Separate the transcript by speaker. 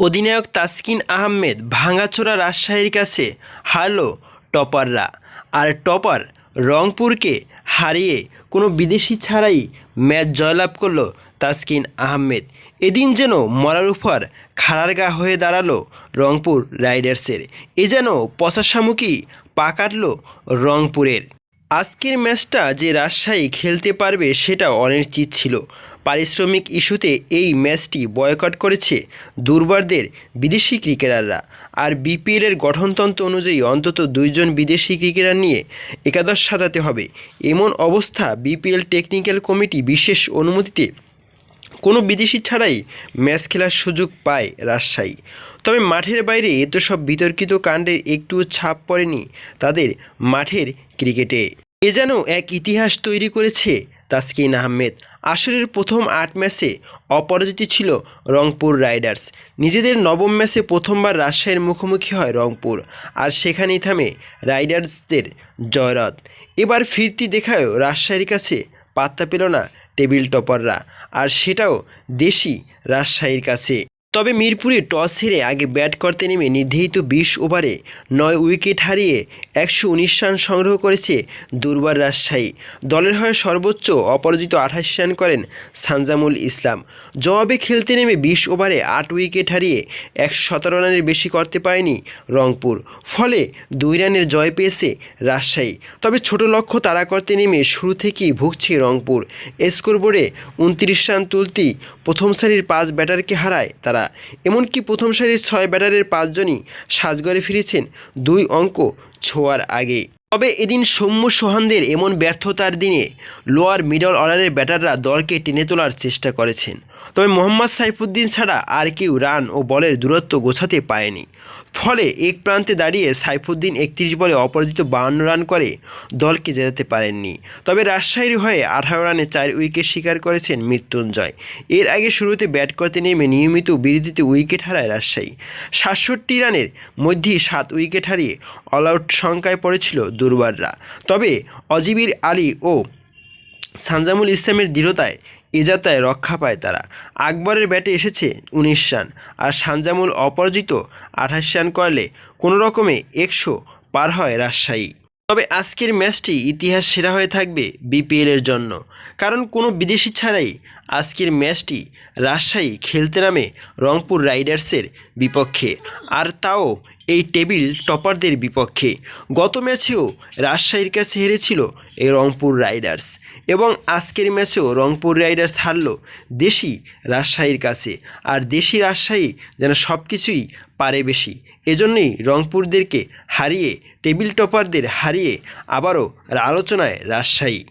Speaker 1: অধিনায়ক তাসকিন আহমেদ ভাঙাচোরা রাজশাহীর কাছে হারল টপাররা। আর টপার রংপুরকে হারিয়ে কোনো বিদেশি ছাড়াই ম্যাচ জয়লাভ করল তাসকিন আহমেদ। এদিন যেন মরার উপর খাড়ার গা হয়ে দাঁড়াল রংপুর রাইডার্সের। এ যেন পশাশামুখী পা কাটল রংপুরের। আজকের ম্যাচটা যে রাজশাহী খেলতে পারবে সেটা অনিশ্চিত ছিল। পারিশ্রমিক ইস্যুতে এই ম্যাচটি বয়কট করেছে দুর্বারদের বিদেশি ক্রিকেটাররা। আর বিপিএলের গঠনতন্ত্র অনুযায়ী অন্তত দুইজন বিদেশি ক্রিকেটার নিয়ে একাদশ সাজাতে হবে। এমন অবস্থা বিপিএল টেকনিক্যাল কমিটি বিশেষ অনুমতিতে কোনো বিদেশি ছাড়াই ম্যাচ খেলার সুযোগ পায় রাজশাহী। তবে মাঠের বাইরে এত সব বিতর্কিত কাণ্ডের একটু ছাপ পড়েনি তাদের মাঠের ক্রিকেটে। এ যেন এক ইতিহাস তৈরি করেছে তাসকিন আহমেদ। আসরের প্রথম আট ম্যাচে অপরাজিত ছিল রংপুর রাইডার্স। নিজেদের নবম ম্যাচে প্রথমবার রাজশাহীর মুখোমুখি হয় রংপুর আর সেখানেই থামে রাইডার্সদের জয়রথ। এবার ফিরতি দেখায়ও রাজশাহীর কাছে পাত্তা পেল না টেবিল টপাররা। আর সেটাও দেশি রাজশাহীর কাছে। তবে মিরপুরে টস হেরে আগে ব্যাট করতে নেমে নির্ধারিত বিশ ওভারে নয় উইকেট হারিয়ে একশো উনিশ রান সংগ্রহ করেছে দুর্বার রাজশাহী। দলের হয়ে সর্বোচ্চ অপরাজিত আঠাশ রান করেন সানজামুল ইসলাম। জবাবে খেলতে নেমে বিশ ওভারে আট উইকেট হারিয়ে একশো সতেরো রানের বেশি করতে পারেনি রংপুর। ফলে দুই রানের জয় পেয়েছে রাজশাহী। তবে ছোট লক্ষ্য তাড়া করতে নেমে শুরু থেকেই ভুগছে রংপুর। স্কোরবোর্ডে উনত্রিশ রান তুলতেই প্রথম সারির পাঁচ ব্যাটারকে হারায় তারা। এমনকি প্রথম সারির ছয় ব্যাটারের পাঁচজনই সাজগড়ে ফিরেছেন দুই অঙ্ক ছোঁয়ার আগে। তবে এদিন সৌম্য সোহানদের এমন ব্যর্থতার দিনে লোয়ার মিডল অর্ডারের ব্যাটাররা দলকে টেনে তোলার চেষ্টা করেছেন। তবে মোহাম্মদ সাইফুদ্দিন ছাড়া আর কেউ রান ও বলের দূরত্ব গোছাতে পারেনি। ফলে এক প্রান্তে দাঁড়িয়ে সাইফুদ্দিন একত্রিশ বলে অপরাজিত বাহান্ন রান করে দলকে জেতাতে পারেননি। তবে রাজশাহীর হয়ে আঠারো রানে চার উইকেট শিকার করেছেন মৃত্যুঞ্জয়। এর আগে শুরুতে ব্যাট করতে নেমে নিয়মিত বিরতিতে উইকেট হারায় রাজশাহী। সাতষট্টি রানের মধ্যেই সাত উইকেট হারিয়ে অলআউট সংখ্যায় পড়েছিল দুর্বাররা। তবে অজিবির আলী ও সানজামুল ইসলামের দৃঢ়তায়, এ যাত্রায় রক্ষা পায় তারা। আকবরের ব্যাটে এসেছে উনিশ রান, আর সানজামুল অপরাজিত আঠাশ রান করলে কোনো রকমে একশো পার হয় রাজশাহী। তবে আজকের ম্যাচটি ইতিহাস সেরা হয়ে থাকবে বিপিএলের জন্য, কারণ কোনো বিদেশি ছাড়াই আজকের ম্যাচটি রাজশাহী খেলতে নামে রংপুর রাইডার্সের বিপক্ষে, আর তাও এই টেবিল টপারদের বিপক্ষে। গত ম্যাচেও রাজশাহীর কাছে হেরেছিল এই রংপুর রাইডার্স এবং আজকের ম্যাচেও রংপুর রাইডার্স হারল দেশি রাজশাহীর কাছে। আর দেশি রাজশাহী যেন সব কিছুই পারে বেশি, এজন্যই রংপুরদেরকে হারিয়ে, টেবিল টপারদের হারিয়ে আবারও আলোচনায় রাজশাহী।